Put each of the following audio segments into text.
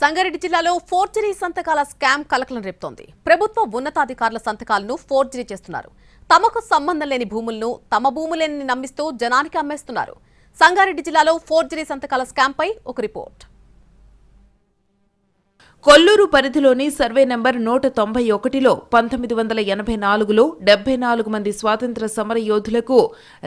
సంగారెడ్డి జిల్లాలో ఫోర్జరీ సంతకాల స్కామ్ కలకలం రేపుతోంది. ప్రభుత్వ ఉన్నతాధికారుల సంతకాలను ఫోర్జరీ చేస్తున్నారు. తమకు సంబంధం లేని భూములను తమ భూములేని నమ్మిస్తూ జనానికి అమ్మేస్తున్నారు. సంగారెడ్డి జిల్లాలో ఫోర్జరీ సంతకాల స్కామ్ పై ఒక రిపోర్ట్. కొల్లూరు పరిధిలోని సర్వే నెంబర్ నూట తొంభై ఒకటిలో పంతొమ్మిది వందల ఎనభై నాలుగులో డెబ్బై నాలుగు మంది స్వాతంత్ర సమర యోధులకు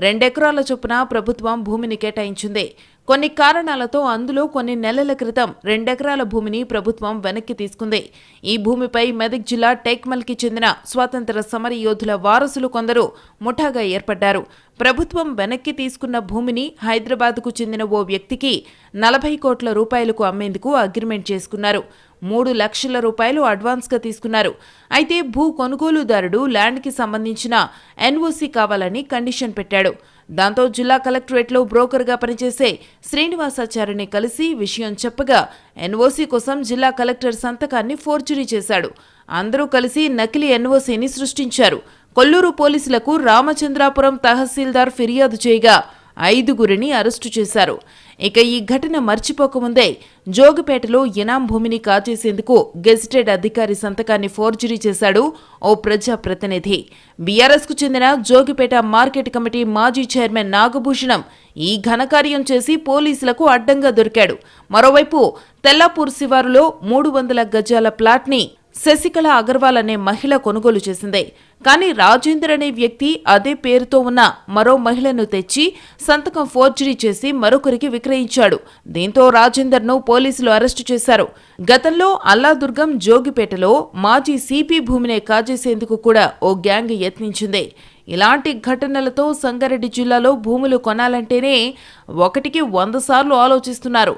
రెండెకరాల చొప్పున ప్రభుత్వం భూమిని కేటాయించింది. కొన్ని కారణాలతో అందులో కొన్ని నెలల క్రితం రెండెకరాల భూమిని ప్రభుత్వం వెనక్కి తీసుకుంది. ఈ భూమిపై మెదక్ జిల్లా టేక్మల్కి చెందిన స్వాతంత్ర సమర యోధుల వారసులు కొందరు ముఠాగా ఏర్పడ్డారు. ప్రభుత్వం వెనక్కి తీసుకున్న భూమిని హైదరాబాద్కు చెందిన ఓ వ్యక్తికి నలభై కోట్ల రూపాయలకు అమ్మేందుకు అగ్రిమెంట్ చేసుకున్నారు. మూడు లక్షల రూపాయలు అడ్వాన్స్గా తీసుకున్నారు. అయితే భూ కొనుగోలుదారుడు ల్యాండ్కి సంబంధించిన ఎన్ఓసీ కావాలని కండిషన్ పెట్టాడు. దాంతో జిల్లా కలెక్టరేట్లో బ్రోకర్గా పనిచేసే శ్రీనివాసాచార్యని కలిసి విషయం చెప్పగా ఎన్ఓసీ కోసం జిల్లా కలెక్టర్ సంతకాన్ని ఫోర్జరీ చేశాడు. అందరూ కలిసి నకిలీ ఎన్ఓసీని సృష్టించారు. కొల్లూరు పోలీసులకు రామచంద్రాపురం తహసీల్దార్ ఫిర్యాదు చేయగా ఐదుగురిని అరెస్టు చేశారు. ఇక ఈ ఘటన మర్చిపోకముందే జోగిపేటలో ఇనాం భూమిని కాజేసేందుకు గెజిటెడ్ అధికారి సంతకాన్ని ఫోర్జరీ చేశాడు ఓ ప్రజాప్రతినిధి. బీఆర్ఎస్కు చెందిన జోగిపేట మార్కెట్ కమిటీ మాజీ చైర్మన్ నాగభూషణం ఈ ఘనకార్యం చేసి పోలీసులకు అడ్డంగా దొరికాడు. మరోవైపు తెల్లాపూర్ శివారులో మూడు వందల గజాల ప్లాట్ని శశికళ అగర్వాల్ అనే మహిళ కొనుగోలు చేసింది. కానీ రాజేందర్ అనే వ్యక్తి అదే పేరుతో ఉన్న మరో మహిళను తెచ్చి సంతకం ఫోర్జరీ చేసి మరొకరికి విక్రయించాడు. దీంతో రాజేందర్ను పోలీసులు అరెస్టు చేశారు. గతంలో అల్లాదుర్గం జోగిపేటలో మాజీ సిపి భూమినే కాజేసేందుకు కూడా ఓ గ్యాంగ్ యత్నించింది. ఇలాంటి ఘటనలతో సంగారెడ్డి జిల్లాలో భూములు కొనాలంటేనే ఒకటికి వంద సార్లు ఆలోచిస్తున్నారు.